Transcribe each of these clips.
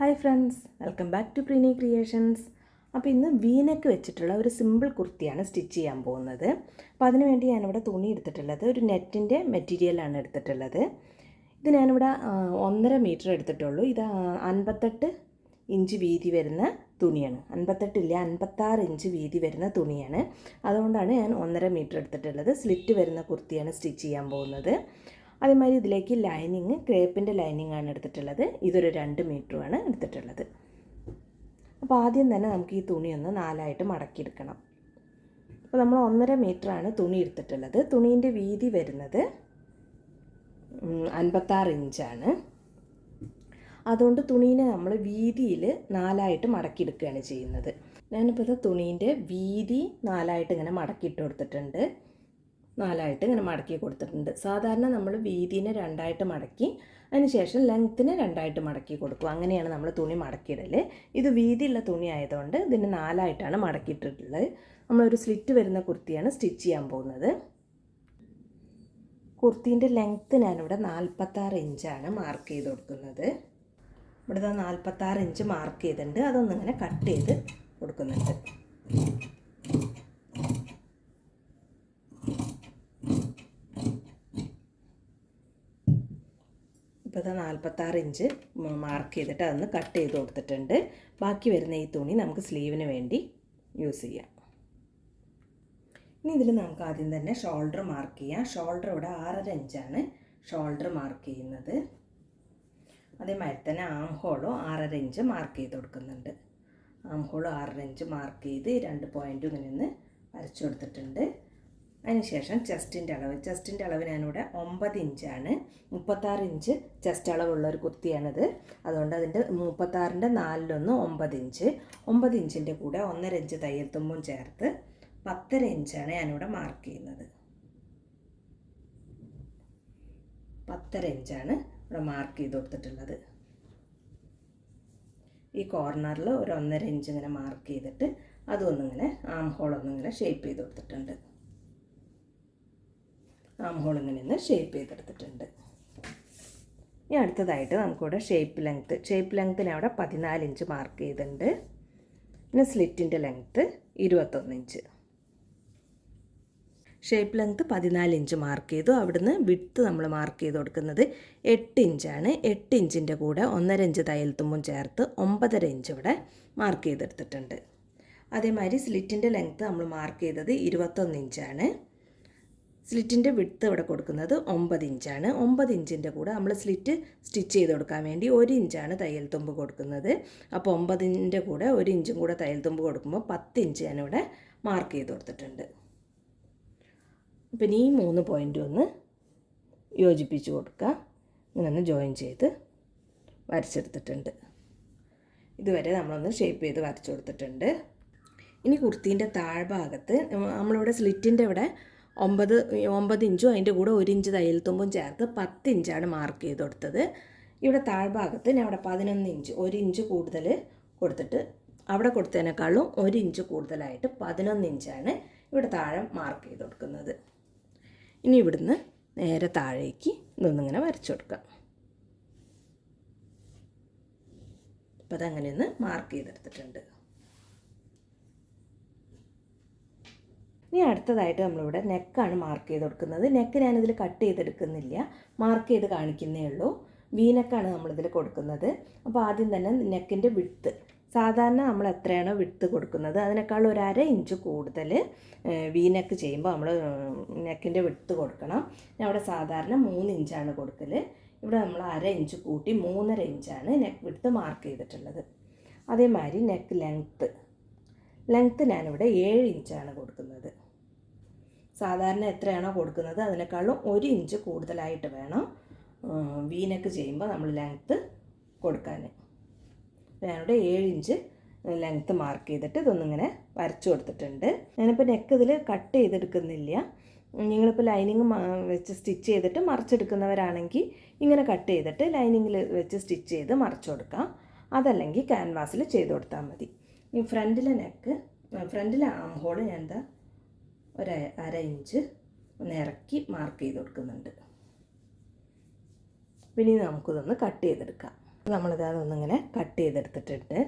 Hi friends welcome back to Preeni creations. അപ്പോൾ ഇന്ന് V-neck വെച്ചിട്ടുള്ള ഒരു സിമ്പിൾ കുർത്തിയാണ് സ്റ്റിച്ച് ചെയ്യാൻ പോകുന്നത്. അപ്പോൾ അതിന് വേണ്ടി ഞാനിവിടെ തുണി എടുത്തിട്ടുള്ളത് ഒരു നെറ്റിന്റെ മെറ്റീരിയലാണ് എടുത്തിട്ടുള്ളത്. ഇത് ഞാനിവിടെ ഒന്നര മീറ്റർ എടുത്തിട്ടുള്ളൂ. ഇത് അൻപത്തെട്ട് ഇഞ്ച് വീതി വരുന്ന തുണിയാണ്. അൻപത്തെട്ടില്ല അൻപത്താറ് ഇഞ്ച് വീതി വരുന്ന തുണിയാണ്. അതുകൊണ്ടാണ് ഞാൻ ഒന്നര മീറ്റർ എടുത്തിട്ടുള്ളത്. സ്ലിറ്റ് വരുന്ന കുർത്തിയാണ് സ്റ്റിച്ച് ചെയ്യാൻ പോകുന്നത്. അതേമാതിരി ഇതിലേക്ക് ലൈനിങ് ക്രേപ്പിന്റെ ലൈനിങ് ആണ് എടുത്തിട്ടുള്ളത്. ഇതൊരു രണ്ട് മീറ്ററുമാണ് എടുത്തിട്ടുള്ളത്. അപ്പോൾ ആദ്യം തന്നെ നമുക്ക് ഈ തുണി ഒന്ന് നാലായിട്ട് മടക്കിയെടുക്കണം. അപ്പോൾ നമ്മൾ ഒന്നര ആണ് തുണി എടുത്തിട്ടുള്ളത്. തുണീന്റെ വീതി വരുന്നത് അൻപത്താറ് ഇഞ്ചാണ് അതുകൊണ്ട് തുണീനെ നമ്മൾ വീതിയിൽ നാലായിട്ട് മടക്കിയെടുക്കുകയാണ് ചെയ്യുന്നത്. ഞാനിപ്പോൾ തുണീന്റെ വീതി നാലായിട്ട് ഇങ്ങനെ മടക്കിയിട്ട് കൊടുത്തിട്ടുണ്ട്. നാലായിട്ട് ഇങ്ങനെ മടക്കി കൊടുത്തിട്ടുണ്ട്. സാധാരണ നമ്മൾ വീതിനെ രണ്ടായിട്ട് മടക്കി അതിനുശേഷം ലെങ്ത്തിനെ രണ്ടായിട്ട് മടക്കി കൊടുക്കും. അങ്ങനെയാണ് നമ്മൾ തുണി മടക്കിയിടൽ ഇത് വീതിയുള്ള തുണി ആയതുകൊണ്ട് ഇതിന് നാലായിട്ടാണ് മടക്കിയിട്ടിട്ടുള്ളത് നമ്മളൊരു സ്ലിറ്റ് വരുന്ന കുർത്തിയാണ് സ്റ്റിച്ച് ചെയ്യാൻ പോകുന്നത്. കുർത്തീന്റെ ലെങ്ത്ത് ഞാനിവിടെ നാൽപ്പത്താറ് ഇഞ്ചാണ് മാർക്ക് ചെയ്ത് കൊടുക്കുന്നത്. ഇവിടെ നാൽപ്പത്താറ് ഇഞ്ച് മാർക്ക് ചെയ്തിട്ടുണ്ട്. അതൊന്നിങ്ങനെ കട്ട് ചെയ്ത് കൊടുക്കുന്നുണ്ട്. ഇത് നാൽപ്പത്താറ് ഇഞ്ച് മാർക്ക് ചെയ്തിട്ട് അതൊന്ന് കട്ട് ചെയ്ത് കൊടുത്തിട്ടുണ്ട്. ബാക്കി വരുന്ന ഈ തുണി നമുക്ക് സ്ലീവിന് വേണ്ടി യൂസ് ചെയ്യാം. ഇനി ഇതിൽ നമുക്ക് ആദ്യം തന്നെ ഷോൾഡർ മാർക്ക് ചെയ്യാം. ഷോൾഡർ ഇവിടെ ആറര ഇഞ്ചാണ് ഷോൾഡർ മാർക്ക് ചെയ്യുന്നത്. അതേമാതിരി തന്നെ ആം ഹോളോ ആറര ഇഞ്ച് മാർക്ക് ചെയ്ത് കൊടുക്കുന്നുണ്ട്. ആം ഹോളോ ആറര ഇഞ്ച് മാർക്ക് ചെയ്ത് രണ്ട് പോയിന്റും ഇങ്ങനെ ഒന്ന് വരച്ചു കൊടുത്തിട്ടുണ്ട്. അതിനുശേഷം ചെസ്റ്റിന്റെ അളവ്. ചെസ്റ്റിന്റെ അളവ് ഞാനിവിടെ ഒമ്പത് ഇഞ്ചാണ്. മുപ്പത്താറ് ഇഞ്ച് ചെസ്റ്റ് അളവുള്ള ഒരു കുർത്തിയാണിത് അതുകൊണ്ട് അതിന്റെ മുപ്പത്താറിന്റെ നാലിലൊന്ന് ഒമ്പത് ഇഞ്ച്. ഒമ്പത് ഇഞ്ചിന്റെ കൂടെ ഒന്നര ഇഞ്ച് തയ്യൽ തുമ്പും ചേർത്ത് പത്തര ഇഞ്ചാണ് ഞാനിവിടെ മാർക്ക് ചെയ്യുന്നത്. പത്തര ഇഞ്ചാണ് ഇവിടെ മാർക്ക് ചെയ്ത് കൊടുത്തിട്ടുള്ളത്. ഈ കോർണറിൽ ഒരു ഒന്നര ഇഞ്ച് ഇങ്ങനെ മാർക്ക് ചെയ്തിട്ട് അതൊന്നിങ്ങനെ ആം ഹോളൊന്നിങ്ങനെ ഷേപ്പ് ചെയ്ത് കൊടുത്തിട്ടുണ്ട്. ആം ഹോൾ ഇങ്ങനെ ഷേപ്പ് ചെയ്തെടുത്തിട്ടുണ്ട്. ഇനി അടുത്തതായിട്ട് നമുക്കിവിടെ ഷേപ്പ് ലെങ്ത്ത് ഷേപ്പ് ലെങ്ത്തിന് അവിടെ പതിനാല് ഇഞ്ച് മാർക്ക് ചെയ്തിട്ടുണ്ട്. പിന്നെ സ്ലിറ്റിന്റെ ലെങ്ത്ത് ഇരുപത്തൊന്ന് ഇഞ്ച് ഷേപ്പ് ലെങ്ത്ത് പതിനാല് ഇഞ്ച് മാർക്ക് ചെയ്തു. അവിടുന്ന് വിട്ത്ത് നമ്മൾ മാർക്ക് ചെയ്ത് കൊടുക്കുന്നത് എട്ട് ഇഞ്ചാണ് എട്ട് ഇഞ്ചിന്റെ കൂടെ ഒന്നര ഇഞ്ച് തയ്യൽ തുമ്പും ചേർത്ത് ഒമ്പതര ഇഞ്ച് ഇവിടെ മാർക്ക് ചെയ്തെടുത്തിട്ടുണ്ട്. അതേമാതിരി സ്ലിറ്റിന്റെ ലെങ്ത്ത് നമ്മൾ മാർക്ക് ചെയ്തത് ഇരുപത്തൊന്ന് ഇഞ്ചാണ് സ്ലിറ്റിന്റെ വിട്ത്ത് ഇവിടെ കൊടുക്കുന്നത് ഒമ്പത് ഇഞ്ചാണ്. ഒമ്പത് ഇഞ്ചിന്റെ കൂടെ നമ്മൾ സ്ലിറ്റ് സ്റ്റിച്ച് ചെയ്ത് കൊടുക്കാൻ വേണ്ടി ഒരു ഇഞ്ചാണ് തയ്യൽ തുമ്പ് കൊടുക്കുന്നത്. അപ്പോൾ ഒമ്പതിന്റെ കൂടെ ഒരു ഇഞ്ചും കൂടെ തയ്യൽ തുമ്പ് കൊടുക്കുമ്പോൾ പത്ത് ഇഞ്ച് ഞാനിവിടെ മാർക്ക് ചെയ്ത് കൊടുത്തിട്ടുണ്ട്. അപ്പം ഈ മൂന്ന് പോയിന്റ് ഒന്ന് യോജിപ്പിച്ച് കൊടുക്കുക. ഇങ്ങനെ ഒന്ന് ജോയിൻ ചെയ്ത് വരച്ചെടുത്തിട്ടുണ്ട്. ഇതുവരെ നമ്മളൊന്ന് ഷേപ്പ് ചെയ്ത് വരച്ചു കൊടുത്തിട്ടുണ്ട്. ഇനി കുർത്തീന്റെ താഴ്ഭാഗത്ത് നമ്മളിവിടെ സ്ലിറ്റിന്റെ ഇവിടെ ഒമ്പത് ഒമ്പത് ഇഞ്ചും അതിന്റെ കൂടെ ഒരു ഇഞ്ച് തയ്യൽ തുമ്പും ചേർത്ത് പത്ത് ഇഞ്ചാണ് മാർക്ക് ചെയ്ത് കൊടുത്തത്. ഇവിടെ താഴ്ഭാഗത്ത് ഞാൻ അവിടെ പതിനൊന്ന് ഇഞ്ച് ഒരു ഇഞ്ച് കൂടുതൽ കൊടുത്തിട്ട് അവിടെ കൊടുത്തതിനേക്കാളും ഒരു ഇഞ്ച് കൂടുതലായിട്ട് പതിനൊന്ന് ഇഞ്ചാണ് ഇവിടെ താഴെ മാർക്ക് ചെയ്ത് കൊടുക്കുന്നത്. ഇനി ഇവിടുന്ന് നേരെ താഴേക്ക് ഇതൊന്നിങ്ങനെ വരച്ചു കൊടുക്കാം. അപ്പോൾ അതങ്ങനെ ഒന്ന് മാർക്ക് ചെയ്തെടുത്തിട്ടുണ്ട്. ഇനി അടുത്തതായിട്ട് നമ്മളിവിടെ നെക്കാണ് മാർക്ക് ചെയ്ത് കൊടുക്കുന്നത്. നെക്ക് ഞാനിതിൽ കട്ട് ചെയ്തെടുക്കുന്നില്ല. മാർക്ക് ചെയ്ത് കാണിക്കുന്നേ ഉള്ളൂ. വീനക്കാണ് നമ്മളിതിൽ കൊടുക്കുന്നത്. അപ്പോൾ ആദ്യം തന്നെ നെക്കിന്റെ വിട്ത്ത് സാധാരണ നമ്മൾ എത്രയാണോ വിട്ത്ത് കൊടുക്കുന്നത്. അതിനേക്കാൾ ഒരു അര ഇഞ്ച് കൂടുതൽ വീനക്ക് ചെയ്യുമ്പോൾ നമ്മൾ നെക്കിന്റെ വിട്ത്ത് കൊടുക്കണം. ഞാൻ അവിടെ സാധാരണ മൂന്ന് ഇഞ്ചാണ് കൊടുക്കൽ ഇവിടെ നമ്മൾ അര ഇഞ്ച് കൂട്ടി മൂന്നര ഇഞ്ചാണ് നെക്ക് വിട്ത്ത് മാർക്ക് ചെയ്തിട്ടുള്ളത്. അതേമാതിരി നെക്ക് ലെങ്ത്ത് ലെങ്ത്ത് ഞാനിവിടെ ഏഴ് ഇഞ്ചാണ് കൊടുക്കുന്നത്. സാധാരണ എത്രയാണോ കൊടുക്കുന്നത്? അതിനേക്കാളും ഒരു ഇഞ്ച് കൂടുതലായിട്ട് വേണം വീനക്ക് ചെയ്യുമ്പോൾ നമ്മൾ ലെങ്ത്ത് കൊടുക്കാൻ. ഞാനിവിടെ ഏഴ് ഇഞ്ച് ലെങ്ത്ത് മാർക്ക് ചെയ്തിട്ട് ഇതൊന്നിങ്ങനെ വരച്ചു കൊടുത്തിട്ടുണ്ട്. ഞാനിപ്പോൾ നെക്ക് ഇതിൽ കട്ട് ചെയ്തെടുക്കുന്നില്ല. നിങ്ങളിപ്പോൾ ലൈനിങ് വെച്ച് സ്റ്റിച്ച് ചെയ്തിട്ട് മറിച്ചെടുക്കുന്നവരാണെങ്കിൽ ഇങ്ങനെ കട്ട് ചെയ്തിട്ട് ലൈനിങ്ങിൽ വെച്ച് സ്റ്റിച്ച് ചെയ്ത് മറിച്ചു കൊടുക്കാം. അതല്ലെങ്കിൽ ക്യാൻവാസിൽ ചെയ്ത് കൊടുത്താൽ മതി. ഈ ഫ്രണ്ടിലെ നെക്ക് ഫ്രണ്ടിലെ ആം ഹോൾ ഞാൻ എന്താ ഒരു അര ഇഞ്ച് ഒന്ന് ഇറക്കി മാർക്ക് ചെയ്ത് കൊടുക്കുന്നുണ്ട്. പിന്നെ നമുക്കിതൊന്ന് കട്ട് ചെയ്തെടുക്കാം. നമ്മളിത് അതൊന്നിങ്ങനെ കട്ട് ചെയ്തെടുത്തിട്ടുണ്ട്.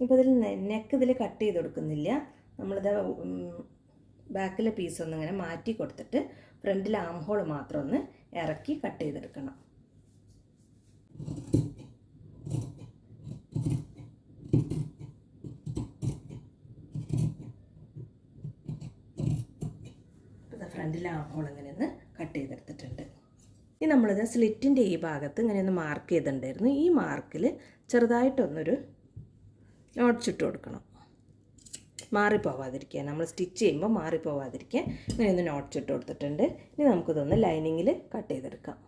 ഇപ്പോൾ ഇതിൽ നെക്ക് ഇതിൽ കട്ട് ചെയ്ത് കൊടുക്കുന്നില്ല. നമ്മളിത് ബാക്കിലെ പീസ് ഒന്നിങ്ങനെ മാറ്റി കൊടുത്തിട്ട് ഫ്രണ്ടിലെ ആം ഹോൾ മാത്രം ഒന്ന് ഇറക്കി കട്ട് ചെയ്തെടുക്കണം ഫ്രണ്ടിലെ ആം ഹോൾ ഇങ്ങനെ ഒന്ന് കട്ട് ചെയ്തെടുത്തിട്ടുണ്ട് ഇനി നമ്മളിത് സ്ലിറ്റിന്റെ ഈ ഭാഗത്ത് ഇങ്ങനെ ഒന്ന് മാർക്ക് ചെയ്തിട്ടുണ്ടായിരുന്നു. ഈ മാർക്കിൽ ചെറുതായിട്ടൊന്നൊരു നോട്ട്സിട്ട് കൊടുക്കണം. മാറിപ്പോവാതിരിക്കുക നമ്മൾ സ്റ്റിച്ച് ചെയ്യുമ്പോൾ മാറിപ്പോവാതിരിക്കുക ഇങ്ങനെ ഒന്ന് നോട്ട്സിട്ട് കൊടുത്തിട്ടുണ്ട്. ഇനി നമുക്കിതൊന്ന് ലൈനിങ്ങിൽ കട്ട് ചെയ്തെടുക്കാം.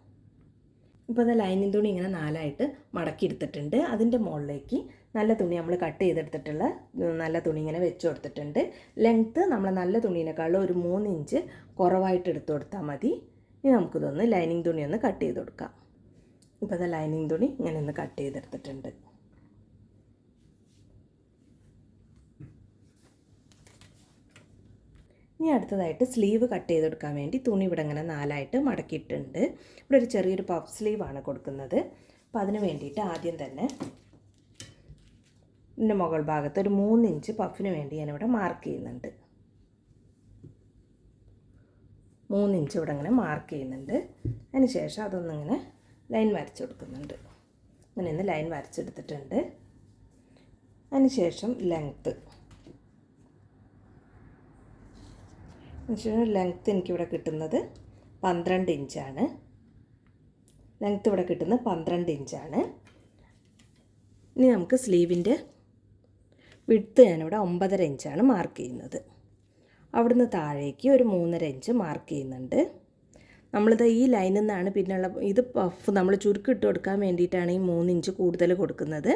ഇപ്പോൾ അത് ലൈനിങ് തുണി ഇങ്ങനെ നാലായിട്ട് മടക്കി എടുത്തിട്ടുണ്ട്. അതിന്റെ മുകളിലേക്ക് നല്ല തുണി നമ്മൾ കട്ട് ചെയ്തെടുത്തിട്ടുള്ള നല്ല തുണി ഇങ്ങനെ വെച്ച് കൊടുത്തിട്ടുണ്ട്. ലെങ്ത്ത് നമ്മൾ നല്ല തുണീനേക്കാളും ഒരു മൂന്ന് ഇഞ്ച് കുറവായിട്ട് എടുത്തു കൊടുത്താൽ മതി. ഇനി നമുക്കിതൊന്ന് ലൈനിങ് തുണി ഒന്ന് കട്ട് ചെയ്ത് കൊടുക്കാം. ഇപ്പോൾ അത് ലൈനിങ് തുണി ഇങ്ങനെ ഒന്ന് കട്ട് ചെയ്തെടുത്തിട്ടുണ്ട്. ഇനി അടുത്തതായിട്ട് സ്ലീവ് കട്ട് ചെയ്തെടുക്കാൻ വേണ്ടി തുണി ഇവിടെ ഇങ്ങനെ നാലായിട്ട് മടക്കിയിട്ടുണ്ട്. ഇവിടെ ഒരു ചെറിയൊരു പഫ് സ്ലീവാണ് കൊടുക്കുന്നത്. അപ്പോൾ അതിന് വേണ്ടിയിട്ട് ആദ്യം തന്നെ ഇതിന്റെ മുകൾ ഭാഗത്ത് ഒരു മൂന്നിഞ്ച് പഫിന് വേണ്ടി ഞാനിവിടെ മാർക്ക് ചെയ്യുന്നുണ്ട്. മൂന്ന് ഇഞ്ച് ഇവിടെ ഇങ്ങനെ മാർക്ക് ചെയ്യുന്നുണ്ട്. അതിന് ശേഷം അതൊന്നിങ്ങനെ ലൈൻ വരച്ച് കൊടുക്കുന്നുണ്ട്. അങ്ങനെ ഒന്ന് ലൈൻ വരച്ചെടുത്തിട്ടുണ്ട്. അതിന് ശേഷം ലെങ്ത്ത് അതിനുശേഷം ലെങ്ത്ത് എനിക്കിവിടെ കിട്ടുന്നത് പന്ത്രണ്ട് ഇഞ്ചാണ് ലെങ്ത്ത് ഇവിടെ കിട്ടുന്നത് പന്ത്രണ്ട് ഇഞ്ചാണ് ഇനി നമുക്ക് സ്ലീവിന്റെ വിഡ്ത്ത് ഞാനിവിടെ ഒമ്പതര ഇഞ്ചാണ് മാർക്ക് ചെയ്യുന്നത്. അവിടുന്ന് താഴേക്ക് ഒരു മൂന്നര ഇഞ്ച് മാർക്ക് ചെയ്യുന്നുണ്ട്. നമ്മളിത് ഈ ലൈനിൽ നിന്നാണ് പിന്നെയുള്ള ഇത് പഫ് നമ്മൾ ചുരുക്കിട്ട് കൊടുക്കാൻ വേണ്ടിയിട്ടാണ് ഈ മൂന്നിഞ്ച് കൂടുതൽ കൊടുക്കുന്നത്.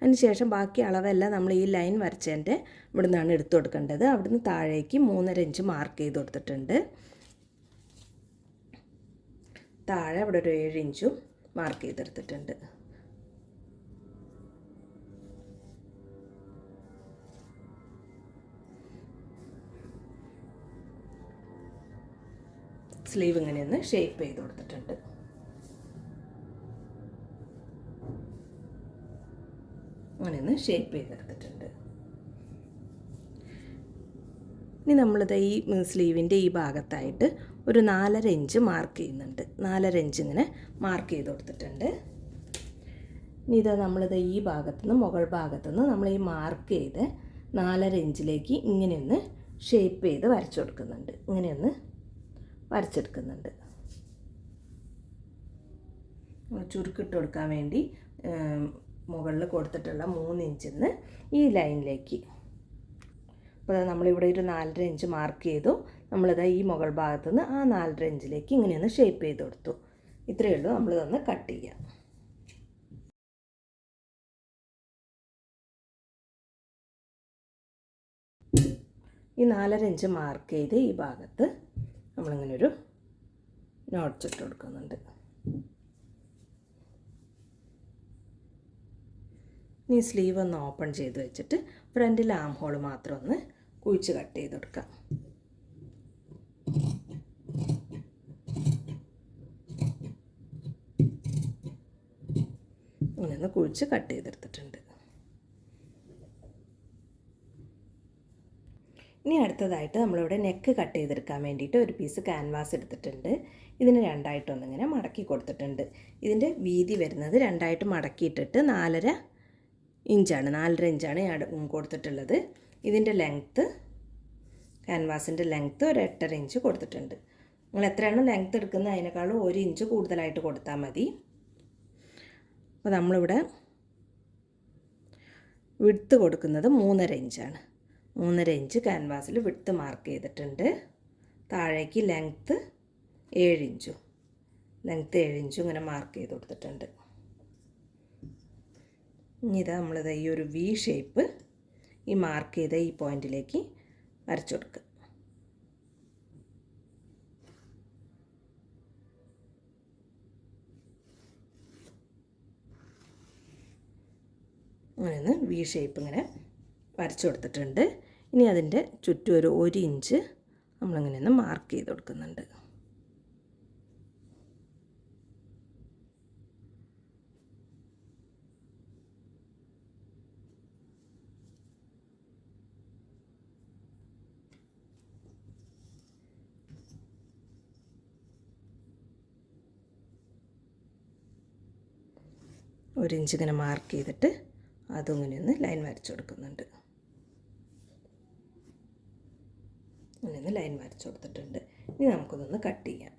അതിന് ശേഷം ബാക്കി അളവെല്ലാം നമ്മൾ ഈ ലൈൻ വരച്ചതിന്റെ ഇവിടെ നിന്നാണ് എടുത്തു കൊടുക്കേണ്ടത്. അവിടുന്ന് താഴേക്ക് മൂന്നര ഇഞ്ച് മാർക്ക് ചെയ്ത് കൊടുത്തിട്ടുണ്ട്. താഴെ അവിടെ ഒരു ഏഴ് ഇഞ്ചും മാർക്ക് ചെയ്തെടുത്തിട്ടുണ്ട്. സ്ലീവ് ഇങ്ങനെയൊന്ന് ഷേപ്പ് ചെയ്ത് കൊടുത്തിട്ടുണ്ട്. അങ്ങനെയൊന്ന് ഷേപ്പ് ചെയ്തെടുത്തിട്ടുണ്ട്. ഇനി നമ്മളിത് ഈ സ്ലീവിന്റെ ഈ ഭാഗത്തായിട്ട് ഒരു നാലര ഇഞ്ച് മാർക്ക് ചെയ്യുന്നുണ്ട്. നാലര ഇഞ്ച് ഇങ്ങനെ മാർക്ക് ചെയ്ത് കൊടുത്തിട്ടുണ്ട്. ഇനി ഇത് നമ്മളിത് ഈ ഭാഗത്തുനിന്ന് മുകൾ ഭാഗത്തുനിന്ന് നമ്മൾ ഈ മാർക്ക് ചെയ്ത് നാലര ഇഞ്ചിലേക്ക് ഇങ്ങനെയൊന്ന് ഷേപ്പ് ചെയ്ത് വരച്ചു കൊടുക്കുന്നുണ്ട്. ഇങ്ങനെയൊന്ന് വരച്ചെടുക്കുന്നുണ്ട്. ചുരുക്കിട്ട് കൊടുക്കാൻ വേണ്ടി മുകളിൽ കൊടുത്തിട്ടുള്ള മൂന്ന് ഇഞ്ചിൽ നിന്ന് ഈ ലൈനിലേക്ക്. അപ്പോൾ നമ്മളിവിടെ ഒരു നാലര ഇഞ്ച് മാർക്ക് ചെയ്തു. നമ്മളിത് ഈ മുകൾ ഭാഗത്തു നിന്ന് ആ നാലര ഇഞ്ചിലേക്ക് ഇങ്ങനെയൊന്ന് ഷേപ്പ് ചെയ്ത് കൊടുത്തു. ഇത്രയേ ഉള്ളൂ നമ്മളിതൊന്ന് കട്ട് ചെയ്യാം. ഈ നാലര ഇഞ്ച് മാർക്ക് ചെയ്ത് ഈ ഭാഗത്ത് നമ്മളിങ്ങനെ ഒരു നോട്ട്സ് ഇട്ട് കൊടുക്കുന്നുണ്ട്. ഇനി സ്ലീവ് ഒന്ന് ഓപ്പൺ ചെയ്ത് വെച്ചിട്ട് ഫ്രണ്ടിൽ ആം ഹോൾ മാത്രം ഒന്ന് കുഴിച്ച് കട്ട് ചെയ്ത് കൊടുക്കാം. ഇങ്ങനെ ഒന്ന് കുഴിച്ച് കട്ട് ചെയ്തെടുത്തിട്ടുണ്ട്. ഇനി അടുത്തതായിട്ട് നമ്മളിവിടെ നെക്ക് കട്ട് ചെയ്തെടുക്കാൻ വേണ്ടിയിട്ട് ഒരു പീസ് ക്യാൻവാസ് എടുത്തിട്ടുണ്ട്. ഇതിന് രണ്ടായിട്ടൊന്നിങ്ങനെ മടക്കി കൊടുത്തിട്ടുണ്ട്. ഇതിന്റെ വീതി വരുന്നത് രണ്ടായിട്ട് മടക്കിയിട്ടിട്ട് നാലര ഇഞ്ചാണ്. നാലര ഇഞ്ചാണ് ഞാൻ കൊടുത്തിട്ടുള്ളത്. ഇതിന്റെ ലെങ്ത്ത് ക്യാൻവാസിന്റെ ലെങ്ത്ത് ഒരു എട്ടര ഇഞ്ച് കൊടുത്തിട്ടുണ്ട്. നിങ്ങൾ എത്രയാണ് ലെങ്ത്ത് എടുക്കുന്നത് അതിനേക്കാളും ഒരു ഇഞ്ച് കൂടുതലായിട്ട് കൊടുത്താൽ മതി. അപ്പോൾ നമ്മളിവിടെ വിടുത്ത് കൊടുക്കുന്നത് മൂന്നര ഇഞ്ചാണ്. മൂന്നര ഇഞ്ച് ക്യാൻവാസിൽ വിട്ട് മാർക്ക് ചെയ്തിട്ടുണ്ട്. താഴേക്ക് ലെങ്ത്ത് ഏഴ് ഇഞ്ചും. ലെങ്ത്ത് ഏഴ് ഇഞ്ചും ഇങ്ങനെ മാർക്ക് ചെയ്ത് കൊടുത്തിട്ടുണ്ട്. ഇനി ഇതാ നമ്മളിത് ഈ ഒരു വി ഷേപ്പ് ഈ മാർക്ക് ചെയ്ത ഈ പോയിന്റിലേക്ക് വരച്ചു കൊടുക്കുക അങ്ങനെ വി ഷേപ്പ് ഇങ്ങനെ വരച്ചു കൊടുത്തിട്ടുണ്ട്. ഇനി അതിന്റെ ചുറ്റും ഒരു ഒരു ഇഞ്ച് നമ്മളിങ്ങനെ ഒന്ന് മാർക്ക് ചെയ്ത് കൊടുക്കുന്നുണ്ട്. ഒരു ഇഞ്ച് ഇങ്ങനെ മാർക്ക് ചെയ്തിട്ട് അതും ഇങ്ങനെ ഒന്ന് ലൈൻ വരച്ചു കൊടുക്കുന്നുണ്ട്. ഇങ്ങനെ ഒന്ന് ലൈൻ വരച്ചു കൊടുത്തിട്ടുണ്ട്. ഇനി നമുക്കിതൊന്ന് കട്ട് ചെയ്യാം.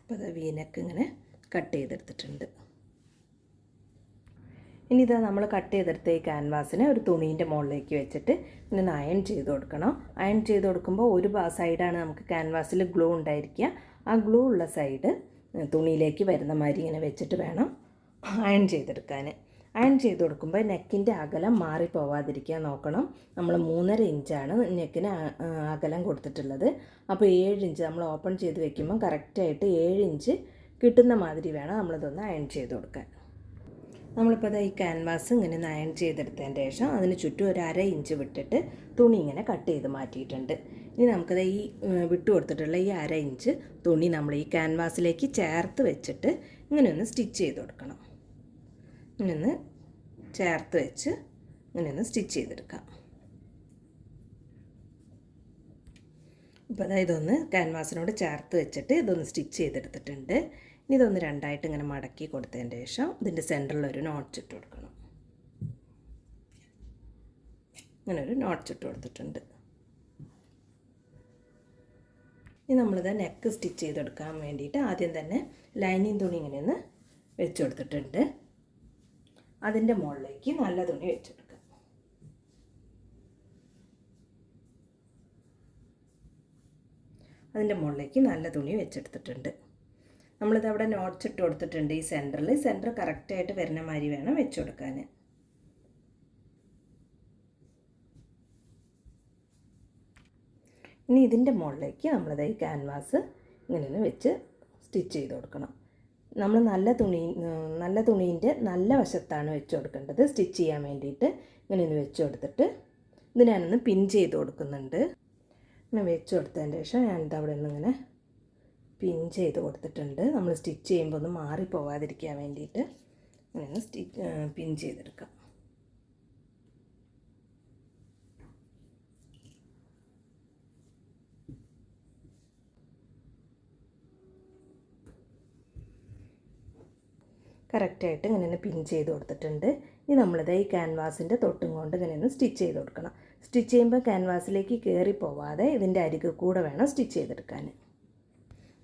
അപ്പോൾ അത് വീനക്ക് ഇങ്ങനെ കട്ട് ചെയ്തെടുത്തിട്ടുണ്ട്. ഇനി ഇത് നമ്മൾ കട്ട് ചെയ്തെടുത്ത ഈ ക്യാൻവാസിനെ ഒരു തുണീന്റെ മുകളിലേക്ക് വെച്ചിട്ട് ഇങ്ങനെ അയൺ ചെയ്ത് കൊടുക്കണം. അയൺ ചെയ്ത് കൊടുക്കുമ്പോൾ ഒരു സൈഡാണ് നമുക്ക് ക്യാൻവാസിൽ ഗ്ലൂ ഉണ്ടായിരിക്കുക. ആ ഗ്ലൂ ഉള്ള സൈഡ് തുണിയിലേക്ക് വരുന്ന മാതിരി ഇങ്ങനെ വെച്ചിട്ട് വേണം അയൺ ചെയ്തെടുക്കാൻ അയൺ ചെയ്ത് കൊടുക്കുമ്പോൾ നെക്കിന്റെ അകലം മാറിപ്പോവാതിരിക്കാൻ നോക്കണം. നമ്മൾ മൂന്നര ഇഞ്ചാണ് നെക്കിന് അകലം കൊടുത്തിട്ടുള്ളത്. അപ്പോൾ ഏഴ് ഇഞ്ച് നമ്മൾ ഓപ്പൺ ചെയ്ത് വെക്കുമ്പോൾ കറക്റ്റായിട്ട് ഏഴ് ഇഞ്ച് കിട്ടുന്ന മാതിരി വേണം നമ്മളിതൊന്ന് അയൺ ചെയ്ത് കൊടുക്കാൻ. നമ്മളിപ്പോൾ ഈ ക്യാൻവാസ് ഇങ്ങനെ നയൻ ചെയ്തെടുത്തതിന് ശേഷം അതിന് ചുറ്റും ഒരു അര ഇഞ്ച് വിട്ടിട്ട് തുണി ഇങ്ങനെ കട്ട് ചെയ്ത് മാറ്റിയിട്ടുണ്ട്. ഇനി നമുക്കത് ഈ വിട്ട് കൊടുത്തിട്ടുള്ള ഈ അര ഇഞ്ച് തുണി നമ്മൾ ഈ ക്യാൻവാസിലേക്ക് ചേർത്ത് വെച്ചിട്ട് ഇങ്ങനെ ഒന്ന് സ്റ്റിച്ച് ചെയ്ത് കൊടുക്കണം. ഇങ്ങനെ ഒന്ന് ചേർത്ത് വെച്ച് ഇങ്ങനെ ഒന്ന് സ്റ്റിച്ച് ചെയ്തെടുക്കാം. ഇപ്പോൾ അതായത് ഇതൊന്ന് ക്യാൻവാസിനോട് ചേർത്ത് വെച്ചിട്ട് ഇതൊന്ന് സ്റ്റിച്ച് ചെയ്തെടുത്തിട്ടുണ്ട്. ഇതൊന്ന് രണ്ടായിട്ട് ഇങ്ങനെ മടക്കി കൊടുത്തതിന് ശേഷം ഇതിന്റെ സെന്ററിൽ ഒരു നോട്ട് ഇട്ട് കൊടുക്കണം. ഇങ്ങനെ ഒരു ഇട്ട് കൊടുത്തിട്ടുണ്ട്. ഇനി നമ്മളിത് നെക്ക് സ്റ്റിച്ച് ചെയ്തെടുക്കാൻ വേണ്ടിയിട്ട് ആദ്യം തന്നെ ലൈനിങ് തുണി ഇങ്ങനെ ഒന്ന് വെച്ച് കൊടുത്തിട്ടുണ്ട്. അതിന്റെ മുകളിലേക്ക് നല്ല തുണി വെച്ചെടുക്കാം അതിന്റെ മുകളിലേക്ക് നല്ല തുണി വെച്ചെടുത്തിട്ടുണ്ട് നമ്മളിത് അവിടെ നോട്ട്സ് ഇട്ട് കൊടുത്തിട്ടുണ്ട് ഈ സെന്ററിൽ സെന്റർ കറക്റ്റായിട്ട് വരുന്ന മാതിരി വേണം വെച്ച് കൊടുക്കാൻ. ഇനി ഇതിന്റെ മുകളിലേക്ക് നമ്മളിത് ഈ ക്യാൻവാസ് ഇങ്ങനെ വെച്ച് സ്റ്റിച്ച് ചെയ്ത് കൊടുക്കണം. നമ്മൾ നല്ല തുണി നല്ല തുണീന്റെ നല്ല വശത്താണ് വെച്ച് കൊടുക്കേണ്ടത്. സ്റ്റിച്ച് ചെയ്യാൻ വേണ്ടിയിട്ട് ഇങ്ങനെ ഒന്ന് വെച്ച് കൊടുത്തിട്ട് ഇത് ഞാനൊന്ന് പിൻ ചെയ്ത് കൊടുക്കുന്നുണ്ട്. ഇങ്ങനെ വെച്ച് കൊടുത്തതിന് ശേഷം ഞാനിത് അവിടെ നിന്ന് ഇങ്ങനെ പിൻ ചെയ്ത് കൊടുത്തിട്ടുണ്ട്. നമ്മൾ സ്റ്റിച്ച് ചെയ്യുമ്പോൾ ഒന്ന് മാറിപ്പോവാതിരിക്കാൻ വേണ്ടിയിട്ട് അങ്ങനെ സ്റ്റിച്ച് പിൻ ചെയ്തെടുക്കാം. കറക്റ്റായിട്ട് ഇങ്ങനെ തന്നെ പിൻ ചെയ്ത് കൊടുത്തിട്ടുണ്ട്. ഇനി നമ്മളിത് ഈ ക്യാൻവാസിന്റെ തൊട്ടും കൊണ്ട് ഇങ്ങനെ ഒന്ന് സ്റ്റിച്ച് ചെയ്ത് കൊടുക്കണം. സ്റ്റിച്ച് ചെയ്യുമ്പോൾ ക്യാൻവാസിലേക്ക് കയറി പോവാതെ ഇതിന്റെ അരികെ കൂടെ വേണം സ്റ്റിച്ച് ചെയ്തെടുക്കാൻ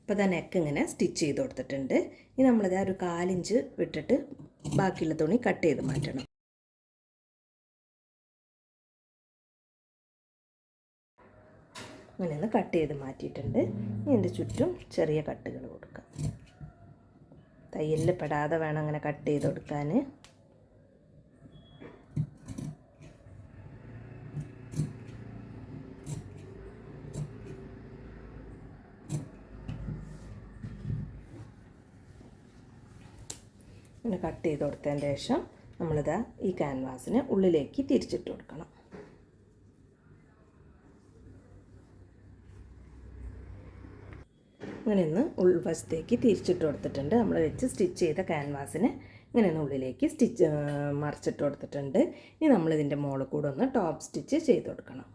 അപ്പോൾ തന്നെ നെക്ക് ഇങ്ങനെ സ്റ്റിച്ച് ചെയ്ത് കൊടുത്തിട്ടുണ്ട്. ഇനി നമ്മളിത് ഒരു കാലിഞ്ച് വിട്ടിട്ട് ബാക്കിയുള്ള തുണി കട്ട് ചെയ്ത് മാറ്റണം. അങ്ങനെ കട്ട് ചെയ്ത് മാറ്റിയിട്ടുണ്ട്. ഇനി ഇതിന്റെ ചുറ്റും ചെറിയ കട്ടുകൾ കൊടുക്കാം. തയ്യലിൽ പെടാതെ വേണം അങ്ങനെ കട്ട് ചെയ്ത് കൊടുക്കാൻ. ഇങ്ങനെ കട്ട് ചെയ്ത് കൊടുത്തതിന് ശേഷം നമ്മളിത് ഈ ക്യാൻവാസിന് ഉള്ളിലേക്ക് തിരിച്ചിട്ട് കൊടുക്കണം. ഇങ്ങനെ ഒന്ന് ഉൾവശത്തേക്ക് തിരിച്ചിട്ട് കൊടുത്തിട്ടുണ്ട്. നമ്മൾ വെച്ച് സ്റ്റിച്ച് ചെയ്ത ക്യാൻവാസിന് ഇങ്ങനെ ഒന്ന് ഉള്ളിലേക്ക് സ്റ്റിച്ച് മറിച്ചിട്ട് കൊടുത്തിട്ടുണ്ട്. ഇനി നമ്മളിതിന്റെ മുകളിൽ കൂടെ ഒന്ന് ടോപ്പ് സ്റ്റിച്ച് ചെയ്ത് കൊടുക്കണം.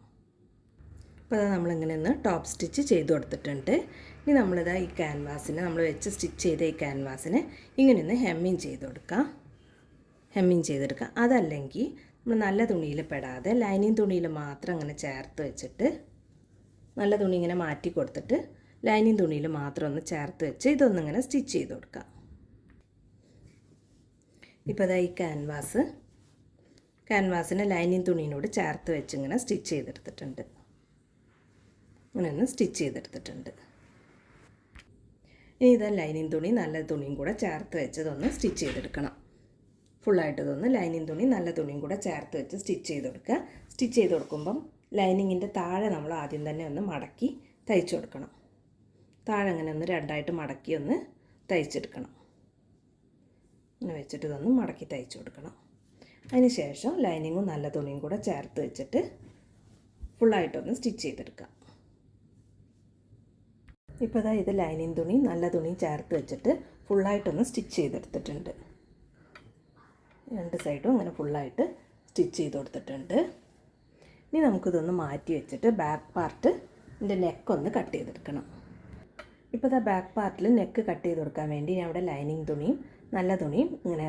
അപ്പോൾ അത് നമ്മളിങ്ങനെ ഒന്ന് ടോപ്പ് സ്റ്റിച്ച് ചെയ്ത് കൊടുത്തിട്ടുണ്ട്. ഇനി നമ്മളിതാ ഈ ക്യാൻവാസിന് നമ്മൾ വെച്ച് സ്റ്റിച്ച് ചെയ്ത ഈ ക്യാൻവാസിന് ഇങ്ങനെ ഒന്ന് ഹെമ്മിങ് ചെയ്ത് കൊടുക്കാം. ഹെമ്മിങ് ചെയ്തെടുക്കുക അതല്ലെങ്കിൽ നമ്മൾ നല്ല തുണിയിൽ പെടാതെ ലൈനിങ് തുണിയിൽ മാത്രം അങ്ങനെ ചേർത്ത് വെച്ചിട്ട് നല്ല തുണി ഇങ്ങനെ മാറ്റി കൊടുത്തിട്ട് ലൈനിങ് തുണിയിൽ മാത്രം ഒന്ന് ചേർത്ത് വെച്ച് ഇതൊന്നിങ്ങനെ സ്റ്റിച്ച് ചെയ്ത് കൊടുക്കാം. ഇപ്പോൾ ഇതാ ഈ ക്യാൻവാസ് ക്യാൻവാസിനെ ലൈനിങ് തുണിയോട് ചേർത്ത് വെച്ച് ഇങ്ങനെ സ്റ്റിച്ച് ചെയ്തെടുത്തിട്ടുണ്ട്. ഇങ്ങനെ ഒന്ന് സ്റ്റിച്ച് ചെയ്തെടുത്തിട്ടുണ്ട്. ഇനി ഇതാ ലൈനിങ് തുണി നല്ല തുണിയും കൂടെ ചേർത്ത് വെച്ചതൊന്ന് സ്റ്റിച്ച് ചെയ്തെടുക്കണം. ഫുള്ളായിട്ട് ഇതൊന്ന് ലൈനിങ് തുണി നല്ല തുണിയും കൂടെ ചേർത്ത് വെച്ച് സ്റ്റിച്ച് ചെയ്ത് കൊടുക്കുക സ്റ്റിച്ച് ചെയ്ത് കൊടുക്കുമ്പം ലൈനിങ്ങിന്റെ താഴെ നമ്മൾ ആദ്യം തന്നെ ഒന്ന് മടക്കി തയ്ച്ചു കൊടുക്കണം. താഴെ അങ്ങനെ ഒന്ന് രണ്ടായിട്ട് മടക്കി ഒന്ന് തയ്ച്ചെടുക്കണം. അങ്ങനെ വെച്ചിട്ട് ഇതൊന്ന് മടക്കി തയ്ച്ചു കൊടുക്കണം. അതിന് ശേഷം ലൈനിങ്ങും നല്ല തുണിയും കൂടെ ചേർത്ത് വെച്ചിട്ട് ഫുള്ളായിട്ടൊന്ന് സ്റ്റിച്ച് ചെയ്തെടുക്കാം ഇപ്പോൾ ഇതാ ലൈനിങ് തുണി നല്ല തുണി ചേർത്ത് വെച്ചിട്ട് ഫുള്ളായിട്ടൊന്ന് സ്റ്റിച്ച് ചെയ്തെടുത്തിട്ടുണ്ട്. രണ്ട് സൈഡും അങ്ങനെ ഫുള്ളായിട്ട് സ്റ്റിച്ച് ചെയ്ത് കൊടുത്തിട്ടുണ്ട്. ഇനി നമുക്കിതൊന്ന് മാറ്റി വെച്ചിട്ട് ബാക്ക് പാർട്ട് ഇതിന്റെ നെക്കൊന്ന് കട്ട് ചെയ്തെടുക്കണം. ഇപ്പോൾ ഇതാ ബാക്ക് പാർട്ടിൽ നെക്ക് കട്ട് ചെയ്ത് കൊടുക്കാൻ വേണ്ടി ഞാൻ അവിടെ ലൈനിങ് തുണിയും നല്ല തുണിയും ഇങ്ങനെ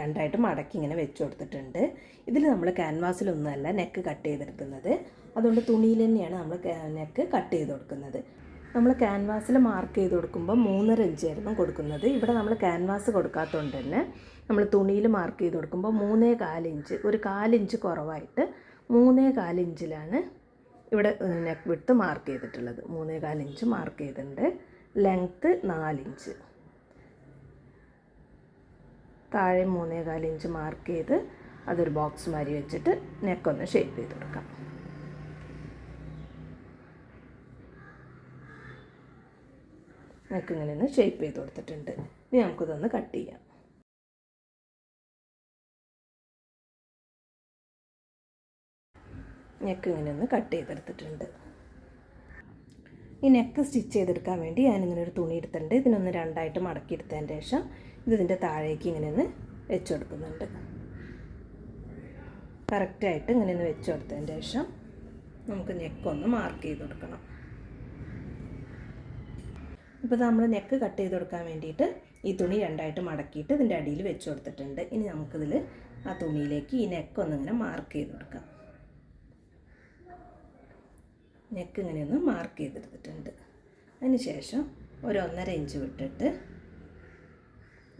രണ്ടായിട്ട് മടക്കി ഇങ്ങനെ വെച്ച് കൊടുത്തിട്ടുണ്ട്. ഇതിൽ നമ്മൾ ക്യാൻവാസിലൊന്നുമല്ല നെക്ക് കട്ട് ചെയ്തെടുക്കുന്നത്. അതുകൊണ്ട് തുണിയിൽ തന്നെയാണ് നമ്മൾ നെക്ക് കട്ട് ചെയ്ത് കൊടുക്കുന്നത്. നമ്മൾ ക്യാൻവാസിൽ മാർക്ക് ചെയ്ത് കൊടുക്കുമ്പോൾ മൂന്നര ഇഞ്ചായിരുന്നു കൊടുക്കുന്നത്. ഇവിടെ നമ്മൾ ക്യാൻവാസ് കൊടുക്കാത്തതുകൊണ്ട് തന്നെ നമ്മൾ തുണിയിൽ മാർക്ക് ചെയ്ത് കൊടുക്കുമ്പോൾ മൂന്നേ കാലിഞ്ച് ഒരു കാലിഞ്ച് കുറവായിട്ട് മൂന്നേ കാലിഞ്ചിലാണ് ഇവിടെ നെക്ക് വിട്ട് മാർക്ക് ചെയ്തിട്ടുള്ളത്. മൂന്നേ കാലിഞ്ച് മാർക്ക് ചെയ്തിട്ടുണ്ട്. ലെങ്ത്ത് നാലിഞ്ച് താഴെ മൂന്നേ കാലിഞ്ച് മാർക്ക് ചെയ്ത് അതൊരു ബോക്സ് മാരി വെച്ചിട്ട് നെക്കൊന്ന് ഷേപ്പ് ചെയ്ത് കൊടുക്കാം. നെക്ക് ഇങ്ങനെ ഒന്ന് ഷേപ്പ് ചെയ്ത് കൊടുത്തിട്ടുണ്ട്. ഇനി നമുക്കിതൊന്ന് കട്ട് ചെയ്യാം. നെക്ക് ഇങ്ങനെ ഒന്ന് കട്ട് ചെയ്തെടുത്തിട്ടുണ്ട്. ഈ നെക്ക് സ്റ്റിച്ച് ചെയ്തെടുക്കാൻ വേണ്ടി ഞാനിങ്ങനെ ഒരു തുണി എടുത്തിട്ടുണ്ട്. ഇതിനൊന്ന് രണ്ടായിട്ട് മടക്കി എടുത്തതിന് ശേഷം ഇത് ഇതിന്റെ താഴേക്ക് ഇങ്ങനെ ഒന്ന് വെച്ച് കൊടുക്കുന്നുണ്ട്. കറക്റ്റായിട്ട് ഇങ്ങനെ ഒന്ന് വെച്ച് കൊടുത്തതിന് ശേഷം നമുക്ക് നെക്കൊന്ന് മാർക്ക് ചെയ്ത് കൊടുക്കണം. ഇപ്പോൾ നമ്മൾ നെക്ക് കട്ട് ചെയ്ത് കൊടുക്കാൻ വേണ്ടിയിട്ട് ഈ തുണി രണ്ടായിട്ട് മടക്കിയിട്ട് ഇതിന്റെ അടിയിൽ വെച്ച് കൊടുത്തിട്ടുണ്ട്. ഇനി നമുക്കിതിൽ ആ തുണിയിലേക്ക് ഈ നെക്ക് ഒന്നിങ്ങനെ മാർക്ക് ചെയ്ത് കൊടുക്കാം. നെക്ക് ഇങ്ങനെ ഒന്ന് മാർക്ക് ചെയ്തെടുത്തിട്ടുണ്ട്. അതിന് ശേഷം ഒരു ഒന്നര ഇഞ്ച് വിട്ടിട്ട്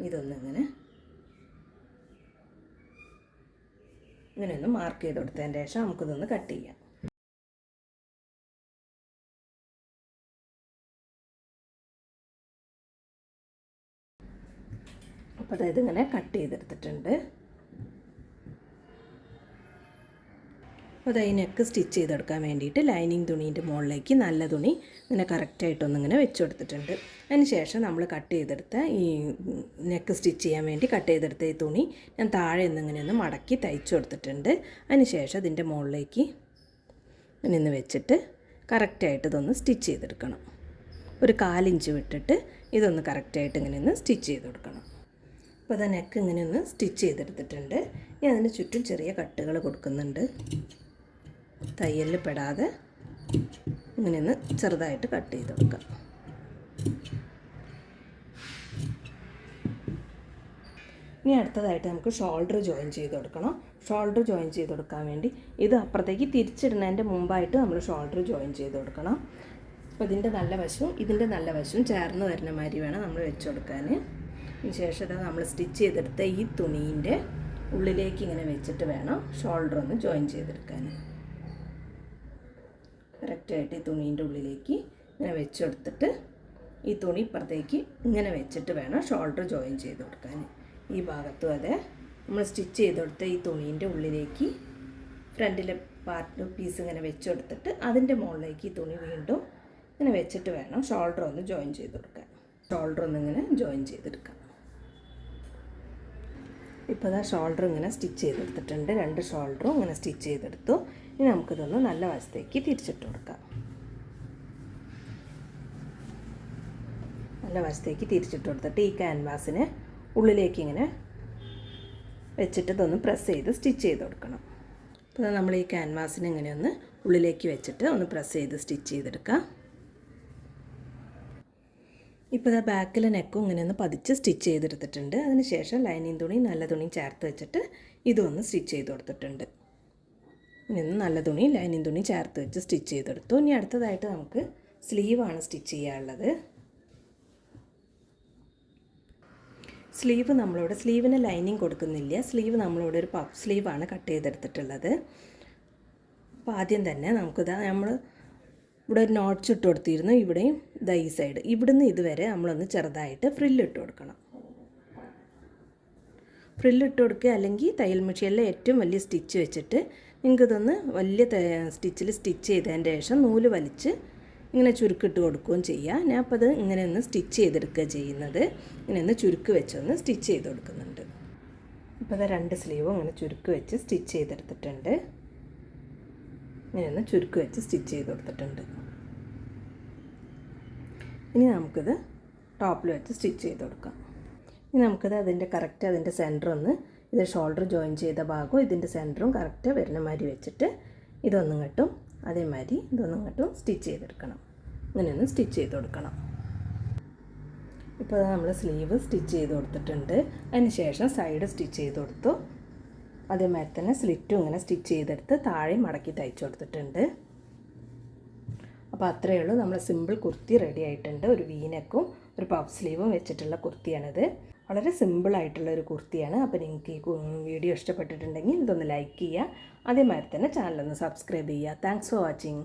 ഇതൊന്നിങ്ങനെ ഇങ്ങനെ ഒന്ന് മാർക്ക് ചെയ്ത് കൊടുത്തതിന് ശേഷം നമുക്കിതൊന്ന് കട്ട് ചെയ്യാം. അപ്പോൾ അതായത് ഇങ്ങനെ കട്ട് ചെയ്തെടുത്തിട്ടുണ്ട്. അപ്പോൾ അതിനൊക്കെ നെക്ക് സ്റ്റിച്ച് ചെയ്തെടുക്കാൻ വേണ്ടിയിട്ട് ലൈനിങ് തുണീന്റെ മുകളിലേക്ക് നല്ല തുണി ഇങ്ങനെ കറക്റ്റായിട്ടൊന്നിങ്ങനെ വെച്ച് കൊടുത്തിട്ടുണ്ട് അതിന് ശേഷം നമ്മൾ കട്ട് ചെയ്തെടുത്ത ഈ നെക്ക് സ്റ്റിച്ച് ചെയ്യാൻ വേണ്ടി കട്ട് ചെയ്തെടുത്ത ഈ തുണി ഞാൻ താഴെ നിന്നിങ്ങനെ ഒന്ന് മടക്കി തയ്ച്ചു കൊടുത്തിട്ടുണ്ട്. അതിന് ശേഷം അതിന്റെ മുകളിലേക്ക് നിന്ന് വെച്ചിട്ട് കറക്റ്റായിട്ട് ഇതൊന്ന് സ്റ്റിച്ച് ചെയ്തെടുക്കണം. ഒരു കാലിഞ്ച് വിട്ടിട്ട് ഇതൊന്ന് കറക്റ്റായിട്ട് ഇങ്ങനെ ഒന്ന് സ്റ്റിച്ച് ചെയ്ത് കൊടുക്കണം. അപ്പോൾ അത് നെക്ക് ഇങ്ങനെ ഒന്ന് സ്റ്റിച്ച് ചെയ്തെടുത്തിട്ടുണ്ട്. ഞാൻ അതിന് ചുറ്റും ചെറിയ കട്ടുകൾ കൊടുക്കുന്നുണ്ട്. തയ്യലിൽ പെടാതെ ഇങ്ങനെ ഒന്ന് ചെറുതായിട്ട് കട്ട് ചെയ്ത് കൊടുക്കാം. ഇനി അടുത്തതായിട്ട് നമുക്ക് ഷോൾഡർ ജോയിൻ ചെയ്ത് കൊടുക്കണം. ഷോൾഡർ ജോയിൻ ചെയ്ത് കൊടുക്കാൻ വേണ്ടി ഇത് അപ്പുറത്തേക്ക് തിരിച്ചിടുന്നതിന്റെ മുമ്പായിട്ട് നമ്മൾ ഷോൾഡർ ജോയിൻ ചെയ്ത് കൊടുക്കണം. അപ്പോൾ ഇതിന്റെ നല്ല വശവും ഇതിന്റെ നല്ല വശവും ചേർന്ന് വരുന്ന മാതിരി വേണം നമ്മൾ വെച്ച് കൊടുക്കാൻ. ശേഷം നമ്മൾ സ്റ്റിച്ച് ചെയ്തെടുത്ത ഈ തുണീന്റെ ഉള്ളിലേക്ക് ഇങ്ങനെ വെച്ചിട്ട് വേണം ഷോൾഡർ ഒന്ന് ജോയിൻ ചെയ്തെടുക്കാൻ. കറക്റ്റായിട്ട് ഈ തുണീന്റെ ഉള്ളിലേക്ക് ഇങ്ങനെ വെച്ചെടുത്തിട്ട് ഈ തുണി ഇപ്പുറത്തേക്ക് ഇങ്ങനെ വെച്ചിട്ട് വേണം ഷോൾഡർ ജോയിൻ ചെയ്ത് കൊടുക്കാൻ. ഈ ഭാഗത്തും അതെ നമ്മൾ സ്റ്റിച്ച് ചെയ്തെടുത്ത ഈ തുണീന്റെ ഉള്ളിലേക്ക് ഫ്രണ്ടിലെ പാർട്ട് പീസ് ഇങ്ങനെ വെച്ചെടുത്തിട്ട് അതിന്റെ മുകളിലേക്ക് ഈ തുണി വീണ്ടും ഇങ്ങനെ വെച്ചിട്ട് വേണം ഷോൾഡർ ഒന്ന് ജോയിൻ ചെയ്ത് കൊടുക്കാൻ. ഷോൾഡർ ഒന്ന് ഇങ്ങനെ ജോയിൻ ചെയ്തെടുക്കാം ഇപ്പോൾ ഇതാ ഷോൾഡർ ഇങ്ങനെ സ്റ്റിച്ച് ചെയ്തെടുത്തിട്ടുണ്ട്. രണ്ട് ഷോൾഡറും ഇങ്ങനെ സ്റ്റിച്ച് ചെയ്തെടുത്തു. ഇനി നമുക്കിതൊന്ന് നല്ല വശത്തേക്ക് തിരിച്ചിട്ട് കൊടുക്കാം. നല്ല വശത്തേക്ക് തിരിച്ചിട്ട് കൊടുത്തിട്ട് ഈ ക്യാൻവാസിന് ഉള്ളിലേക്ക് ഇങ്ങനെ വെച്ചിട്ട് ഇതൊന്ന് പ്രസ് ചെയ്ത് സ്റ്റിച്ച് ചെയ്ത് കൊടുക്കണം. അപ്പോൾ നമ്മൾ ഈ ക്യാൻവാസിന് ഇങ്ങനെ ഒന്ന് ഉള്ളിലേക്ക് വെച്ചിട്ട് ഒന്ന് പ്രസ് ചെയ്ത് സ്റ്റിച്ച് ചെയ്തെടുക്കാം. ഇപ്പോൾ ഇതാ ബാക്കിലെ നെക്കും ഇങ്ങനെ ഒന്ന് പതിച്ച് സ്റ്റിച്ച് ചെയ്തെടുത്തിട്ടുണ്ട്. അതിന് ശേഷം ലൈനിങ് തുണി നല്ല തുണി ചേർത്ത് വെച്ചിട്ട് ഇതൊന്ന് സ്റ്റിച്ച് ചെയ്ത് കൊടുത്തിട്ടുണ്ട്. ഇനി നല്ല തുണി ലൈനിങ് തുണി ചേർത്ത് വെച്ച് സ്റ്റിച്ച് ചെയ്തെടുത്തു. ഇനി അടുത്തതായിട്ട് നമുക്ക് സ്ലീവാണ് സ്റ്റിച്ച് ചെയ്യാനുള്ളത്. സ്ലീവ് നമ്മളോട് സ്ലീവിന് ലൈനിങ് കൊടുക്കുന്നില്ല. സ്ലീവ് നമ്മളോട് ഒരു പഫ് സ്ലീവാണ് കട്ട് ചെയ്തെടുത്തിട്ടുള്ളത്. അപ്പോൾ ആദ്യം തന്നെ നമുക്കിതാ നമ്മൾ ഇവിടെ ഒരു നോട്ട്സ് ഇട്ട് കൊടുത്തിരുന്നു. ഇവിടെയും ദ ഈ സൈഡ് ഇവിടുന്ന് ഇതുവരെ നമ്മളൊന്ന് ചെറുതായിട്ട് ഫ്രില്ലിട്ട് കൊടുക്കണം. ഫ്രില്ലിട്ട് കൊടുക്കുക അല്ലെങ്കിൽ തയ്യൽ മെഷീനിലെ ഏറ്റവും വലിയ സ്റ്റിച്ച് വെച്ചിട്ട് നിങ്ങൾക്ക് ഇതൊന്ന് വലിയ സ്റ്റിച്ചിൽ സ്റ്റിച്ച് ചെയ്തതിന്റെ ശേഷം നൂൽ വലിച്ച് ഇങ്ങനെ ചുരുക്കിട്ട് കൊടുക്കുകയും ചെയ്യുക ഞാൻ അപ്പോൾ അത് ഇങ്ങനെ ഒന്ന് സ്റ്റിച്ച് ചെയ്തെടുക്കുക ചെയ്യുന്നത്. ഇങ്ങനെ ഒന്ന് ചുരുക്ക് വെച്ചൊന്ന് സ്റ്റിച്ച് ചെയ്ത് കൊടുക്കുന്നുണ്ട്. ഇപ്പോൾ അത് രണ്ട് സ്ലീവും ഇങ്ങനെ ചുരുക്ക് വെച്ച് സ്റ്റിച്ച് ചെയ്തെടുത്തിട്ടുണ്ട്. ഇങ്ങനെ ഒന്ന് ചുരുക്ക് വെച്ച് സ്റ്റിച്ച് ചെയ്ത് കൊടുത്തിട്ടുണ്ട്. ഇനി നമുക്കിത് ടോപ്പിൽ വെച്ച് സ്റ്റിച്ച് ചെയ്ത് കൊടുക്കാം. ഇനി നമുക്കിത് അതിന്റെ കറക്റ്റ് അതിന്റെ സെന്റർ ഒന്ന് ഇത് ഷോൾഡർ ജോയിൻ ചെയ്ത ഭാഗവും ഇതിന്റെ സെന്ററും കറക്റ്റ് വരുന്ന മാതിരി വെച്ചിട്ട് ഇതൊന്നും കെട്ടും അതേമാതിരി ഇതൊന്നും കെട്ടും സ്റ്റിച്ച് ചെയ്തെടുക്കണം. ഇങ്ങനെ ഒന്ന് സ്റ്റിച്ച് ചെയ്ത് കൊടുക്കണം. ഇപ്പോൾ നമ്മൾ സ്ലീവ് സ്റ്റിച്ച് ചെയ്ത് കൊടുത്തിട്ടുണ്ട്. അതിന് ശേഷം സൈഡ് സ്റ്റിച്ച് ചെയ്ത് കൊടുത്തു. അതേമാതിരി തന്നെ സ്ലിറ്റും ഇങ്ങനെ സ്റ്റിച്ച് ചെയ്തെടുത്ത് താഴെ മടക്കി തയ്ച്ചു കൊടുത്തിട്ടുണ്ട്. അപ്പോൾ അത്രയേ ഉള്ളൂ. നമ്മൾ സിമ്പിൾ കുർത്തി റെഡി ആയിട്ടുണ്ട്. ഒരു വീനക്കും ഒരു പഫ് സ്ലീവും വെച്ചിട്ടുള്ള കുർത്തിയാണിത്. വളരെ സിമ്പിളായിട്ടുള്ള ഒരു കുർത്തിയാണ്. അപ്പോൾ നിങ്ങൾക്ക് ഈ വീഡിയോ ഇഷ്ടപ്പെട്ടിട്ടുണ്ടെങ്കിൽ ഇതൊന്ന് ലൈക്ക് ചെയ്യുക. അതേമാതിരി തന്നെ ചാനലൊന്ന് സബ്സ്ക്രൈബ് ചെയ്യുക. Thanks for watching